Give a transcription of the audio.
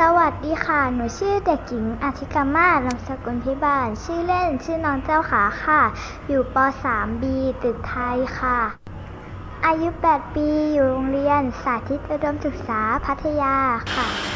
สวัสดีค่ะ หนูชื่อเด็กหญิงอธิกามาลำสกุลพิบาล ชื่อเล่นชื่อน้องเจ้าขาค่ะ อยู่ป .3B ตึกไทยค่ะ อายุ 8 ปี อยู่โรงเรียน สาธิตอุดมศึกษาพัทยาค่ะ